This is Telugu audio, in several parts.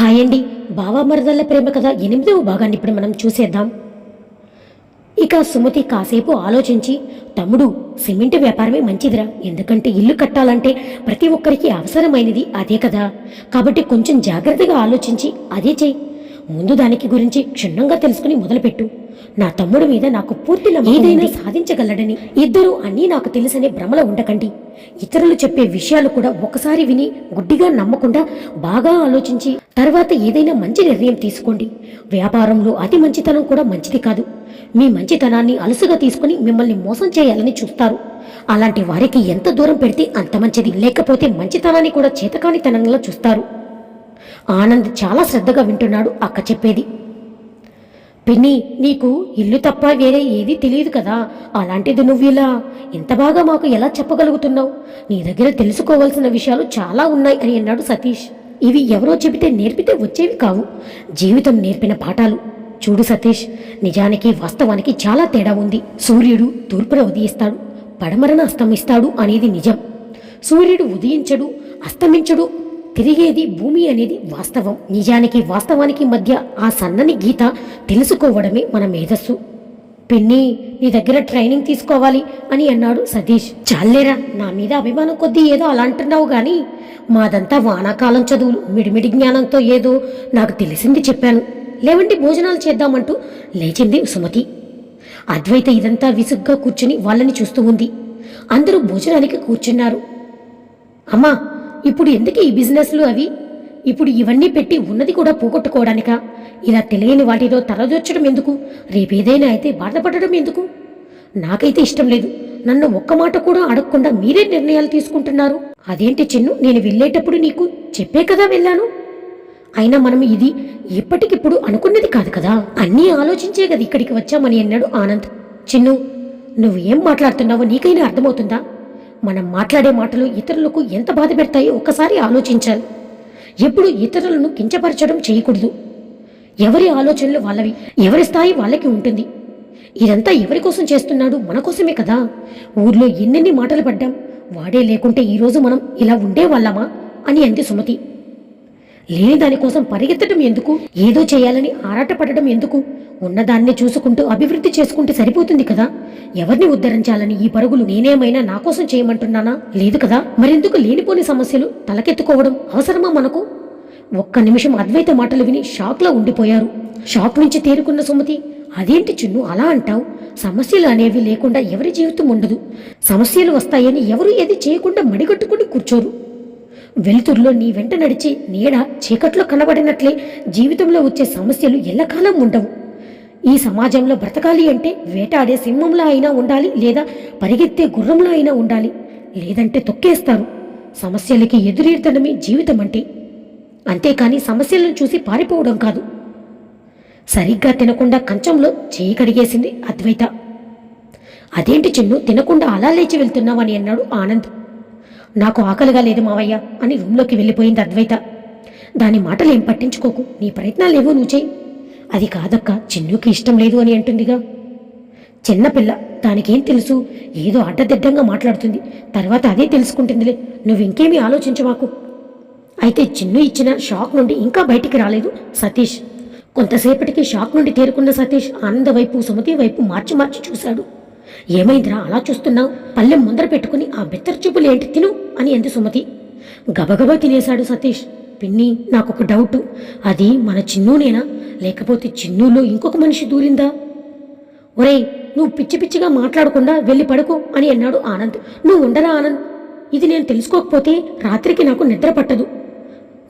హాయ్ అండి బావా మరదళ్ళ ప్రేమ కథ ఎనిమిదవ భాగాన్ని ఇప్పుడు మనం చూసేద్దాం. ఇక సుమతి కాసేపు ఆలోచించి తమ్ముడు సిమెంట్ వ్యాపారమే మంచిదిరా. ఎందుకంటే ఇల్లు కట్టాలంటే ప్రతి ఒక్కరికి అవసరమైనది అదే కదా. కాబట్టి కొంచెం జాగ్రత్తగా ఆలోచించి అదే చెయ్యి ముందు దానికి గురించి క్షుణ్ణంగా తెలుసుకుని మొదలుపెట్టు. నా తమ్ముడు మీద నాకు పూర్తి నమ్మకం ఏదైనా సాధించగలడని. ఇద్దరు అన్నీ నాకు తెలుసనే భ్రమలో ఉండకండి. ఇతరులు చెప్పే విషయాలు కూడా ఒకసారి విని గుడ్డిగా నమ్మకుండా బాగా ఆలోచించి తర్వాత ఏదైనా మంచి నిర్ణయం తీసుకోండి. వ్యాపారంలో అతి మంచితనం కూడా మంచిది కాదు. మీ మంచితనాన్ని అలుసుగా తీసుకుని మిమ్మల్ని మోసం చేయాలని చూస్తారు. అలాంటి వారికి ఎంత దూరం పెడితే అంత మంచిది. లేకపోతే మంచితనాన్ని కూడా చేతకానితనంగా చూస్తారు. ఆనంద్ చాలా శ్రద్ధగా వింటున్నాడు అక్క చెప్పేది. పిన్ని నీకు ఇల్లు తప్ప వేరే ఏదీ తెలియదు కదా. అలాంటిది నువ్వు ఇలా ఇంత బాగా మాకు ఎలా చెప్పగలుగుతున్నావు? నీ దగ్గర తెలుసుకోవాల్సిన విషయాలు చాలా ఉన్నాయి అని అన్నాడు సతీష్. ఇవి ఎవరో చెబితే నేర్పితే వచ్చేవి కావు. జీవితం నేర్పిన పాఠాలు. చూడు సతీష్ నిజానికి వాస్తవానికి చాలా తేడా ఉంది. సూర్యుడు తూర్పున ఉదయిస్తాడు పడమరన అస్తమిస్తాడు అనేది నిజం. సూర్యుడు ఉదయించడు అస్తమించడు తిరిగేది భూమి అనేది వాస్తవం. నిజానికి వాస్తవానికి మధ్య ఆ సన్నని గీత తెలుసుకోవడమే మన మేధస్సు. పిన్ని నీ దగ్గర ట్రైనింగ్ తీసుకోవాలి అని అన్నాడు సతీష్. చాలేరా నా మీద అభిమానం కొద్దీ ఏదో అలా అంటున్నావు కానీ మాదంతా వానాకాలం చదువులు. మిడిమిడి జ్ఞానంతో ఏదో నాకు తెలిసింది చెప్పాను. లేవండి భోజనాలు చేద్దామంటూ లేచింది సుమతి. అద్వైత ఇదంతా విసుగ్గా కూర్చుని వాళ్ళని చూస్తూ ఉంది. అందరూ భోజనానికి కూర్చున్నారు. అమ్మా ఇప్పుడు ఎందుకు ఈ బిజినెస్లు అవి? ఇప్పుడు ఇవన్నీ పెట్టి ఉన్నది కూడా పోగొట్టుకోవడానికా? ఇలా తెలియని వాటిలో తలదొచ్చడం ఎందుకు? రేపేదైనా అయితే బాధపడడం ఎందుకు? నాకైతే ఇష్టం లేదు. నన్ను ఒక్క మాట కూడా అడగకుండా మీరే నిర్ణయాలు తీసుకుంటున్నారు. అదేంటి చిన్ను? నేను వెళ్ళేటప్పుడు నీకు చెప్పే కదా వెళ్ళాను. అయినా మనం ఇది ఇప్పటికిప్పుడు అనుకున్నది కాదు కదా? అన్నీ ఆలోచించే కదా ఇక్కడికి వచ్చామని అన్నాడు ఆనంద్. చిన్ను నువ్వు ఏం మాట్లాడుతున్నావో నీకైనా అర్థమవుతుందా? మనం మాట్లాడే మాటలు ఇతరులకు ఎంత బాధ పెడతాయో ఒక్కసారి ఆలోచించాలి. ఎప్పుడు ఇతరులను కించపరచడం చేయకూడదు. ఎవరి ఆలోచనలు వాళ్ళవి ఎవరి స్థాయి వాళ్ళకి ఉంటుంది. ఇదంతా ఎవరి కోసం చేస్తున్నాడు? మన కోసమే కదా. ఊర్లో ఎన్నెన్ని మాటలు పడ్డాం? వాడే లేకుంటే ఈరోజు మనం ఇలా ఉండేవాళ్ళమా? అని అంది సుమతి. లేని దానికోసం పరిగెత్తడం ఎందుకు? ఏదో చేయాలని ఆరాటపడడం ఎందుకు? ఉన్నదాన్ని చూసుకుంటూ అభివృద్ధి చేసుకుంటే సరిపోతుంది కదా? ఎవరిని ఉద్ధరించాలని ఈ పరుగులు నేనేమైనా నా కోసం చేయమంటున్నానా? లేదు కదా? మరెందుకు లేనిపోని సమస్యలు తలకెత్తుకోవడం అవసరమా మనకు? ఒక్క నిమిషం అద్వైత మాటలు విని షాక్లో ఉండిపోయారు. షాక్ నుంచి తేరుకున్న సుమతి అదేంటి చిన్ను అలా అంటావు? సమస్యలు అనేవి లేకుండా ఎవరి జీవితం ఉండదు. సమస్యలు వస్తాయని ఎవరు ఏది చేయకుండా మడిగట్టుకుని కూర్చోరు. వెలుతురులో నీ వెంట నడిచి నీడ చీకట్లో కనబడినట్లే జీవితంలో వచ్చే సమస్యలు ఎల్లకాలం ఉండవు. ఈ సమాజంలో బ్రతకాలి అంటే వేటాడే సింహంలో అయినా ఉండాలి లేదా పరిగెత్తే గుర్రంలో అయినా ఉండాలి. లేదంటే తొక్కేస్తారు. సమస్యలకి ఎదురీర్తడమే జీవితం అంటే అంతేకాని సమస్యలను చూసి పారిపోవడం కాదు. సరిగ్గా తినకుండా కంచంలో చేయి కడిగేసింది అద్వైత. అదేంటి చిన్ను తినకుండా అలా లేచి వెళ్తున్నావని అన్నాడు ఆనంద్. నాకు ఆకలిగా లేదు మావయ్య అని రూమ్లోకి వెళ్ళిపోయింది అద్వైత. దాని మాటలు ఏం పట్టించుకోకు నీ ప్రయత్నాలేవో నువ్వు చేయి. అది కాదక్క చిన్నుకి ఇష్టం లేదు అని అంటుందిగా. చిన్నపిల్ల దానికేం తెలుసు? ఏదో అడ్డదిడ్డంగా మాట్లాడుతుంది. తర్వాత అదే తెలుసుకుంటుందిలే. నువ్వు ఇంకేమీ ఆలోచించవాకు అయితే చిన్ను ఇచ్చిన షాక్ నుండి ఇంకా బయటికి రాలేదు సతీష్. కొంతసేపటికి షాక్ నుండి తేరుకున్న సతీష్ ఆనంద వైపు సుమతి వైపు మార్చి మార్చి చూశాడు. ఏమైందిరా? అలా చూస్తున్నావు? పల్లెం ముందర పెట్టుకుని ఆ బెత్తర చూపులు ఏంటి? తిను అని అంది సుమతి. గబగబా తినేశాడు సతీష్. పిన్ని నాకొక డౌట్. అది మన చిన్నూనేనా? లేకపోతే చిన్నూలో ఇంకొక మనిషి దూరిందా? ఒరేయ్ నువ్వు పిచ్చి పిచ్చిగా మాట్లాడకుండా వెళ్ళి పడుకో అని అన్నాడు ఆనంద్. నువ్వు ఉండరా ఆనంద్? ఇది నేను తెలుసుకోకపోతే రాత్రికి నాకు నిద్ర పట్టదు.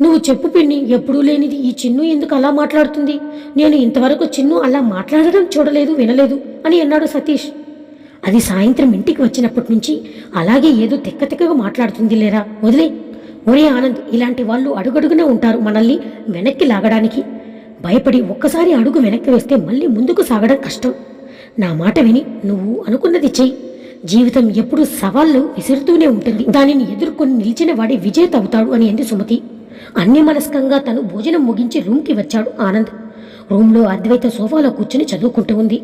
నువ్వు చెప్పు పిన్ని ఎప్పుడూ లేనిది ఈ చిన్ను ఎందుకు అలా మాట్లాడుతుంది? నేను ఇంతవరకు చిన్ను అలా మాట్లాడడం చూడలేదు వినలేదు అని అన్నాడు సతీష్. అది సాయంత్రం ఇంటికి వచ్చినప్పటి నుంచి అలాగే ఏదో తెక్క తెక్కగా మాట్లాడుతుంది లేరా? వదిలే. ఒరే ఆనంద్ ఇలాంటి వాళ్ళు అడుగడుగునే ఉంటారు మనల్ని వెనక్కి లాగడానికి. భయపడి ఒక్కసారి అడుగు వెనక్కి వేస్తే మళ్ళీ ముందుకు సాగడం కష్టం. నా మాట విని నువ్వు అనుకున్నది చెయ్యి. జీవితం ఎప్పుడు సవాళ్ళు విసురుతూనే ఉంటుంది. దానిని ఎదుర్కొని నిలిచిన వాడి విజేత అవుతాడు అని అంది సుమతి. అన్యమనస్కంగా తను భోజనం ముగించి రూమ్కి వచ్చాడు ఆనంద్. రూమ్లో అద్వైత సోఫాలో కూర్చుని చదువుకుంటూ ఉంది.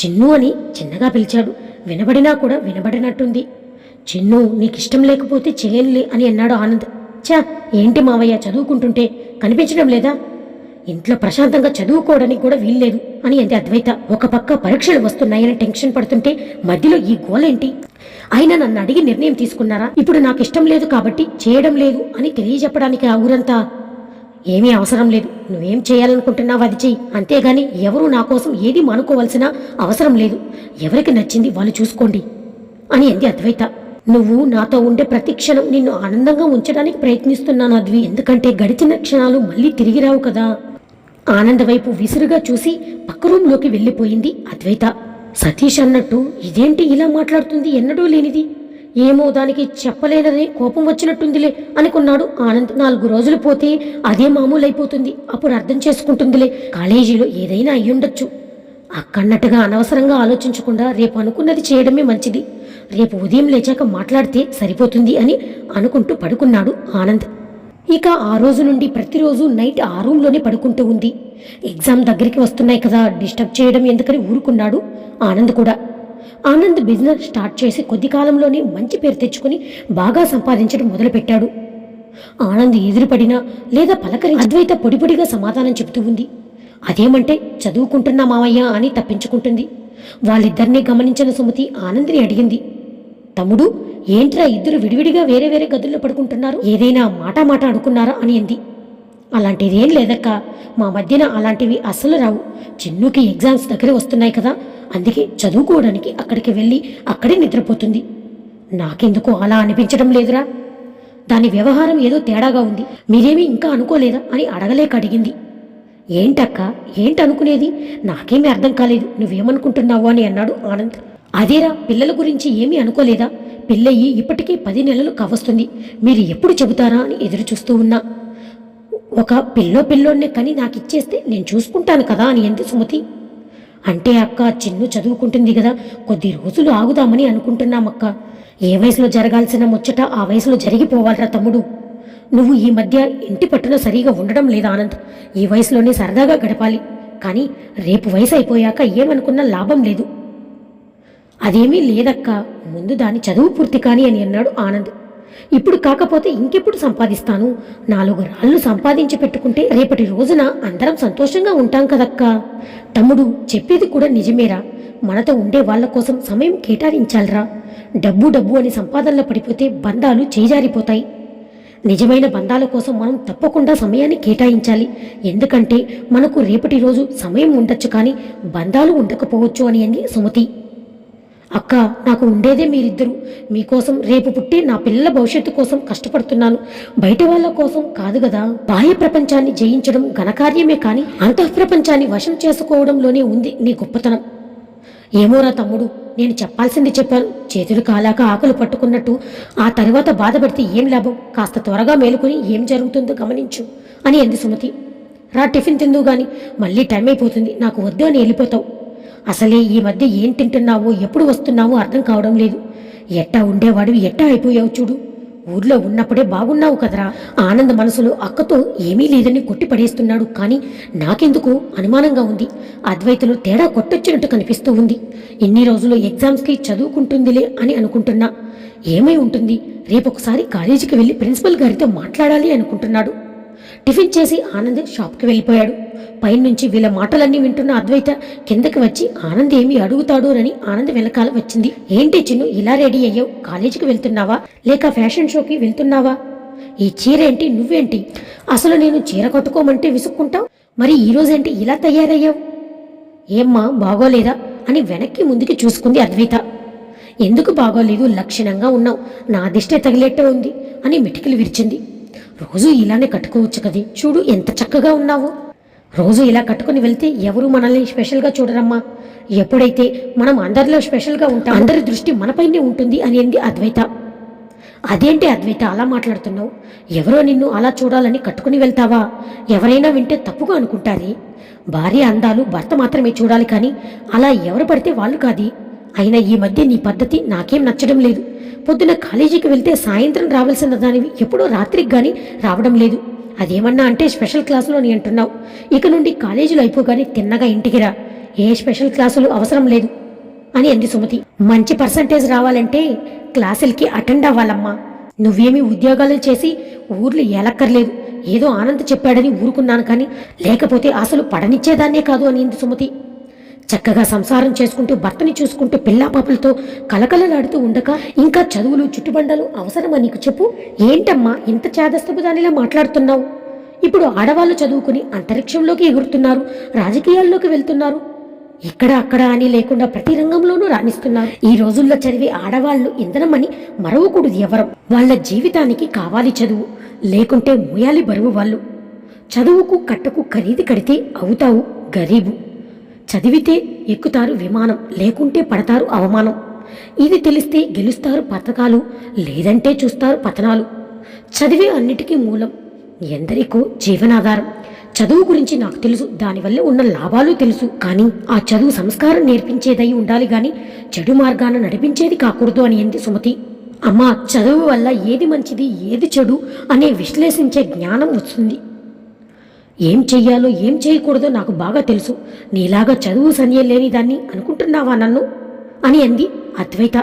చిన్ను అని చిన్నగా పిలిచాడు. వినబడినా కూడా వినబడినట్టుంది. చిన్ను నీకిష్టం లేకపోతే చేయనులే అని అన్నాడు ఆనంద్. చా ఏంటి మావయ్య చదువుకుంటుంటే కనిపించడం లేదా? ఇంట్లో ప్రశాంతంగా చదువుకోవడానికి కూడా వీల్లేదు అని అంది అద్వైత. ఒక పక్క పరీక్షలు వస్తున్నాయని టెన్షన్ పడుతుంటే మధ్యలో ఈ గోలేంటి? అయినా నన్ను అడిగి నిర్ణయం తీసుకున్నారా? ఇప్పుడు నాకు ఇష్టం లేదు కాబట్టి చేయడం లేదు అని తెలియజెప్పడానికి ఆ ఊరంతా ఏమీ అవసరం లేదు. నువ్వేం చేయాలనుకుంటున్నావు అది చెయ్యి. అంతేగాని ఎవరు నా కోసం ఏది మానుకోవాల్సిన అవసరం లేదు. ఎవరికి నచ్చింది వాళ్ళు చూసుకోండి అని అంది అద్వైత. నువ్వు నాతో ఉండే ప్రతి క్షణం నిన్ను ఆనందంగా ఉంచడానికి ప్రయత్నిస్తున్నాను అద్వి. ఎందుకంటే గడిచిన క్షణాలు మళ్ళీ తిరిగి రావు కదా. ఆనంద వైపు విసురుగా చూసి పక్క రూమ్లోకి వెళ్ళిపోయింది అద్వైత. సతీష్ అన్నట్టు ఇదేంటి ఇలా మాట్లాడుతుంది? ఎన్నడూ లేనిది. ఏమో దానికి చెప్పలేనని కోపం వచ్చినట్టుందిలే అనుకున్నాడు ఆనంద్. నాలుగు రోజులు పోతే అదే మామూలు అయిపోతుంది అప్పుడు అర్థం చేసుకుంటుందిలే కాలేజీలో ఏదైనా అయ్యుండొచ్చు. అక్కన్నట్టుగా అనవసరంగా ఆలోచించకుండా రేపు అనుకున్నది చేయడమే మంచిది. రేపు ఉదయం లేచాక మాట్లాడితే సరిపోతుంది అని అనుకుంటూ పడుకున్నాడు ఆనంద్. ఇక ఆ రోజు నుండి ప్రతిరోజు నైట్ ఆ రూమ్లోనే పడుకుంటూ ఉంది. ఎగ్జామ్ దగ్గరికి వస్తున్నాయి కదా డిస్టర్బ్ చేయడం ఎందుకని ఊరుకున్నాడు ఆనంద్ కూడా. ఆనంద్ బిజినెస్ స్టార్ట్ చేసి కొద్ది కాలంలోనే మంచి పేరు తెచ్చుకుని బాగా సంపాదించడం మొదలుపెట్టాడు. ఆనంద్ ఎదురుపడినా లేదా పలకరి అద్వైత పొడి పొడిగా సమాధానం చెబుతూ ఉంది. అదేమంటే చదువుకుంటున్నా మావయ్య అని తప్పించుకుంటుంది. వాళ్ళిద్దరినీ గమనించిన సుమతి ఆనందిని అడిగింది. తమ్ముడు ఏంట్రా ఇద్దరు విడివిడిగా వేరే వేరే గదుల్లో పడుకుంటున్నారు? ఏదైనా మాట మాట అనుకున్నారా? అని అంది. అలాంటిదేం లేదక్క మా మధ్యన అలాంటివి అస్సలు రావు. చిన్నుకి ఎగ్జామ్స్ దగ్గర వస్తున్నాయి కదా అందుకే చదువుకోవడానికి అక్కడికి వెళ్ళి అక్కడే నిద్రపోతుంది. నాకెందుకు అలా అనిపించడం లేదురా. దాని వ్యవహారం ఏదో తేడాగా ఉంది. మీరేమీ ఇంకా అనుకోలేదా అని అడగలేక అడిగింది. ఏంటక్క ఏంటనుకునేది నాకేమీ అర్థం కాలేదు. నువ్వేమనుకుంటున్నావు అని అన్నాడు ఆనంద్. అదేరా పిల్లల గురించి ఏమీ అనుకోలేదా? పిల్లయ్యి ఇప్పటికీ పది నెలలు కావస్తుంది. మీరు ఎప్పుడు చెబుతారా అని ఎదురు చూస్తూ ఉన్నా. ఒక పిల్లో పిల్లోనే కని నాకు ఇచ్చేస్తే నేను చూసుకుంటాను కదా అని ఎంత సుమతి. అంటే అక్క చిన్ను చదువుకుంటుంది కదా కొద్ది రోజులు ఆగుదామని అనుకుంటున్నామక్క. ఏ వయసులో జరగాల్సిన ముచ్చట ఆ వయసులో జరిగిపోవాలరా తమ్ముడు. నువ్వు ఈ మధ్య ఇంటి పట్టున సరిగా ఉండడం లేదా ఆనంద్ ఈ వయసులోనే సరదాగా గడపాలి. కానీ రేపు వయసు అయిపోయాక ఏమనుకున్నా లాభం లేదు. అదేమీ లేదక్క. ముందు దాని చదువు పూర్తి కానీ అని అన్నాడు ఆనంద్. ఇప్పుడు కాకపోతే ఇంకెప్పుడు సంపాదిస్తాను? నాలుగు రాళ్ళు సంపాదించి పెట్టుకుంటే రేపటి రోజున అందరం సంతోషంగా ఉంటాం కదక్కా. తమ్ముడు చెప్పేది కూడా నిజమేరా. మనతో ఉండే వాళ్ళ కోసం సమయం కేటాయించాలరా. డబ్బు డబ్బు అని సంపాదనలో పడిపోతే బంధాలు చేజారిపోతాయి. నిజమైన బంధాల కోసం మనం తప్పకుండా సమయాన్ని కేటాయించాలి. ఎందుకంటే మనకు రేపటి రోజు సమయం ఉండొచ్చు కానీ బంధాలు ఉండకపోవచ్చు అని అంది సుమతి. అక్క నాకు ఉండేదే మీరిద్దరు. మీకోసం రేపు పుట్టి నా పిల్లల భవిష్యత్తు కోసం కష్టపడుతున్నాను. బయట వాళ్ళ కోసం కాదు కదా బాహ్య ప్రపంచాన్ని జయించడం ఘనకార్యమే కానీ అంతఃప్రపంచాన్ని వశం చేసుకోవడంలోనే ఉంది నీ గొప్పతనం. ఏమోరా తమ్ముడు నేను చెప్పాల్సింది చెప్పాను. చేతులు కాలాక ఆకులు పట్టుకున్నట్టు ఆ తర్వాత బాధపడితే ఏం లాభం? కాస్త త్వరగా మేలుకొని ఏం జరుగుతుందో గమనించు అని అంది సుమతి. రా టిఫిన్ తిందు గాని. మళ్ళీ టైం అయిపోతుంది. నాకు వద్దు అని వెళ్ళిపోతావు. అసలే ఈ మధ్య ఏం తింటున్నావో ఎప్పుడు వస్తున్నావో అర్థం కావడం లేదు. ఎట్టా ఉండేవాడివి ఎట్టా అయిపోయావు చూడు. ఊర్లో ఉన్నప్పుడే బాగున్నావు కదరా. ఆనంద్ మనసులో అక్కతో ఏమీ లేదని కొట్టి పడేస్తున్నాడు కానీ నాకెందుకు? అనుమానంగా ఉంది. అద్వైతులు తేడా కొట్టొచ్చినట్టు కనిపిస్తూ ఉంది. ఇన్ని రోజులు ఎగ్జామ్స్కి చదువుకుంటుందిలే అని అనుకుంటున్నా. ఏమై ఉంటుంది? రేపొకసారి కాలేజీకి వెళ్ళి ప్రిన్సిపల్ గారితో మాట్లాడాలి అనుకుంటున్నాడు. టిఫిన్ చేసి ఆనంద్ షాప్కి వెళ్ళిపోయాడు. పైనుంచి వీళ్ళ మాటలన్నీ వింటున్న అద్వైత కిందకి వచ్చి ఆనంద్ ఏమి అడుగుతాడు? అని ఆనంద్ వెనకాల వచ్చింది. ఏంటి చిన్ను ఇలా రెడీ అయ్యావు? కాలేజీకి వెళ్తున్నావా? లేక ఫ్యాషన్ షోకి వెళ్తున్నావా? ఈ చీర ఏంటి? నువ్వేంటి? అసలు నేను చీర కట్టుకోమంటే విసుక్కుంటావు? మరి ఈరోజేంటి ఇలా తయారయ్యావు? ఏమ్మా బాగోలేదా? అని వెనక్కి ముందుకి చూసుకుంది అద్వైత. ఎందుకు బాగోలేదు? లక్షణంగా ఉన్నావు. నా దిష్టే తగిలేట్టే ఉంది అని మిటికలు విరిచింది. రోజు ఇలానే కట్టుకోవచ్చు కదే. చూడు ఎంత చక్కగా ఉన్నావు. రోజు ఇలా కట్టుకుని వెళ్తే ఎవరు మనల్ని స్పెషల్గా చూడరమ్మా. ఎప్పుడైతే మనం అందరిలో స్పెషల్గా ఉంటాం అందరి దృష్టి మనపైనే ఉంటుంది అని అంది అద్వైత. అదేంటి అద్వైత అలా మాట్లాడుతున్నావు? ఎవరో నిన్ను అలా చూడాలని కట్టుకుని వెళ్తావా? ఎవరైనా వింటే తప్పుగా అనుకుంటారే? భార్య అందాలు భర్త మాత్రమే చూడాలి కానీ అలా ఎవరు పడితే వాళ్ళు కాది. అయినా ఈ మధ్య నీ పద్ధతి నాకేం నచ్చడం లేదు. పొద్దున కాలేజీకి వెళ్తే సాయంత్రం రావాల్సిన దానివి ఎప్పుడో రాత్రికి కానీ రావడం లేదు. అదేమన్నా అంటే స్పెషల్ క్లాసులు అని అంటున్నావు. ఇక నుండి కాలేజీలో అయిపోగానే తిన్నగా ఇంటికి రా. ఏ స్పెషల్ క్లాసులు అవసరం లేదు అని అంది సుమతి. మంచి పర్సంటేజ్ రావాలంటే క్లాసులకి అటెండ్ అవ్వాలమ్మా. నువ్వేమీ ఉద్యోగాలు చేసి ఊర్లు ఏలక్కర్లేదు. ఏదో ఆనంద్ చెప్పాడని ఊరుకున్నాను కానీ లేకపోతే అసలు పడనిచ్చేదాన్నే కాదు అనింది సుమతి. చక్కగా సంసారం చేసుకుంటూ భర్తని చూసుకుంటూ పిల్లాపాపులతో కలకలలాడుతూ ఉండక ఇంకా చదువులు చుట్టుబండలు అవసరమా నీకు చెప్పు? ఏంటమ్మా ఇంత చేదస్తపు దానిలా మాట్లాడుతున్నావు? ఇప్పుడు ఆడవాళ్ళు చదువుకుని అంతరిక్షంలోకి ఎగురుతున్నారు రాజకీయాల్లోకి వెళ్తున్నారు. ఇక్కడ అక్కడ అని లేకుండా ప్రతి రంగంలోనూ రాణిస్తున్నారు. ఈ రోజుల్లో చదివే ఆడవాళ్ళు ఇంధనమని మరవకూడదు ఎవరం. వాళ్ళ జీవితానికి కావాలి చదువు లేకుంటే ముయాలి బరువు వాళ్ళు. చదువుకు కట్టకు ఖరీదు కడితే అవుతావు గరీబు. చదివితే ఎక్కుతారు విమానం లేకుంటే పడతారు అవమానం. ఇది తెలిస్తే గెలుస్తారు పథకాలు లేదంటే చూస్తారు పతనాలు. చదివే అన్నిటికీ మూలం ఎందరికో జీవనాధారం. చదువు గురించి నాకు తెలుసు దానివల్ల ఉన్న లాభాలు తెలుసు. కానీ ఆ చదువు సంస్కారం నేర్పించేదై ఉండాలి గాని చెడు మార్గాన నడిపించేది కాకూడదు అని ఎంది సుమతి? అమ్మ చదువు వల్ల ఏది మంచిది ఏది చెడు అనే విశ్లేషించే జ్ఞానం వస్తుంది. ఏం చెయ్యాలో ఏం చేయకూడదో నాకు బాగా తెలుసు. నీలాగా చదువు సన్యం లేని దాన్ని అనుకుంటున్నావా నన్ను? అని అంది అద్వైత.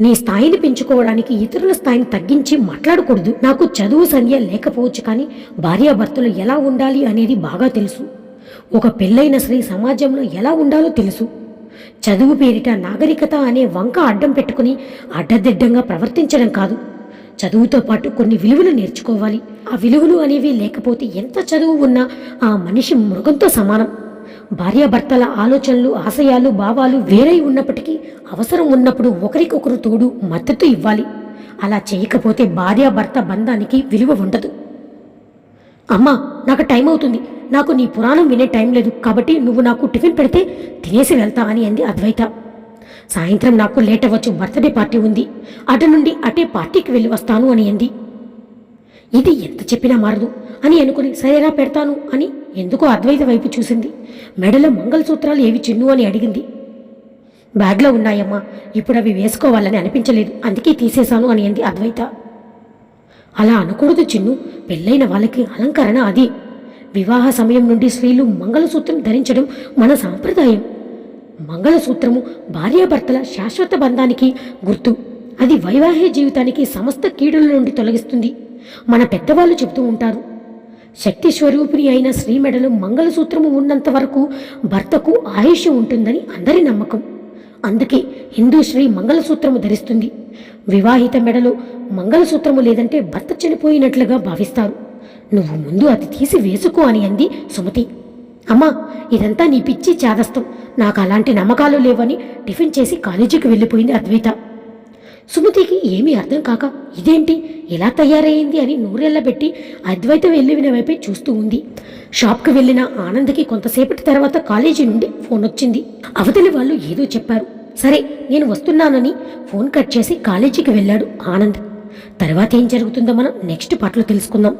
నీ స్థాయిని పెంచుకోవడానికి ఇతరుల స్థాయిని తగ్గించి మాట్లాడకూడదు. నాకు చదువు సంధ్య లేకపోవచ్చు కానీ భార్యాభర్తలు ఎలా ఉండాలి అనేది బాగా తెలుసు. ఒక పెళ్ళైన స్త్రీ సమాజంలో ఎలా ఉండాలో తెలుసు. చదువు పేరిట నాగరికత అనే వంక అడ్డం పెట్టుకుని అడ్డదిడ్డంగా ప్రవర్తించడం కాదు. చదువుతో పాటు కొన్ని విలువలు నేర్చుకోవాలి. ఆ విలువలు అనేవి లేకపోతే ఎంత చదువు ఉన్నా ఆ మనిషి మృగంతో సమానం. భార్యాభర్తల ఆలోచనలు ఆశయాలు భావాలు వేరై ఉన్నప్పటికీ అవసరం ఉన్నప్పుడు ఒకరికొకరు తోడు మద్దతు ఇవ్వాలి. అలా చేయకపోతే భార్యాభర్త బంధానికి విలువ ఉండదు. అమ్మా నాకు టైం అవుతుంది. నాకు నీ పురాణం వినే టైం లేదు. కాబట్టి నువ్వు నాకు టిఫిన్ పెడితే తినేసి వెళ్తా అని అంది అద్వైత. సాయంత్రం నాకు లేట్ అవ్వచ్చు బర్త్డే పార్టీ ఉంది. అటు నుండి అటే పార్టీకి వెళ్ళి వస్తాను అని అంది. ఇది ఎంత చెప్పినా మారదు అని అనుకుని సరేరా పెడతాను అని ఎందుకో అద్వైత వైపు చూసింది. మెడలో మంగళసూత్రాలు ఏవి చిన్ను అని అడిగింది. బ్యాగ్లో ఉన్నాయమ్మా ఇప్పుడు అవి వేసుకోవాలని అనిపించలేదు. అందుకే తీసేశాను అని అంది అద్వైత. అలా అనకూడదు చిన్ను పెళ్ళైన వాళ్ళకి అలంకరణ అది. వివాహ సమయం నుండి స్త్రీలు మంగళసూత్రం ధరించడం మన సాంప్రదాయం. మంగళసూత్రము భార్యాభర్తల శాశ్వత బంధానికి గుర్తు. అది వైవాహిక జీవితానికి సమస్త కీడుల నుండి తొలగిస్తుంది. మన పెద్దవాళ్ళు చెబుతూ ఉంటారు శక్తి స్వరూపిణి అయిన స్త్రీ మంగళసూత్రము ఉన్నంత వరకు భర్తకు ఆయుష్ ఉంటుందని అందరి నమ్మకం. అందుకే హిందూ శ్రీ మంగళసూత్రము ధరిస్తుంది. వివాహిత మెడలో మంగళసూత్రము లేదంటే భర్త చనిపోయినట్లుగా భావిస్తారు. నువ్వు ముందు అది తీసి వేసుకో అని అంది సుమతి. అమ్మా ఇదంతా నీ పిచ్చి చేదస్తం. నాకు అలాంటి నమ్మకాలు లేవని టిఫిన్ చేసి కాలేజీకి వెళ్ళిపోయింది అద్వైత. సుమతికి ఏమీ అర్థం కాక ఇదేంటి? ఎలా తయారయ్యింది? అని నూరెళ్ళబెట్టి అద్వైత వెళ్ళిన వైపే చూస్తూ ఉంది. షాప్కి వెళ్ళిన ఆనంద్కి కొంతసేపటి తర్వాత కాలేజీ నుండి ఫోన్ వచ్చింది. అవతలి వాళ్ళు ఏదో చెప్పారు. సరే నేను వస్తున్నానని ఫోన్ కట్ చేసి కాలేజీకి వెళ్ళాడు ఆనంద్. తర్వాత ఏం జరుగుతుందో మనం నెక్స్ట్ పాటలో తెలుసుకుందాం.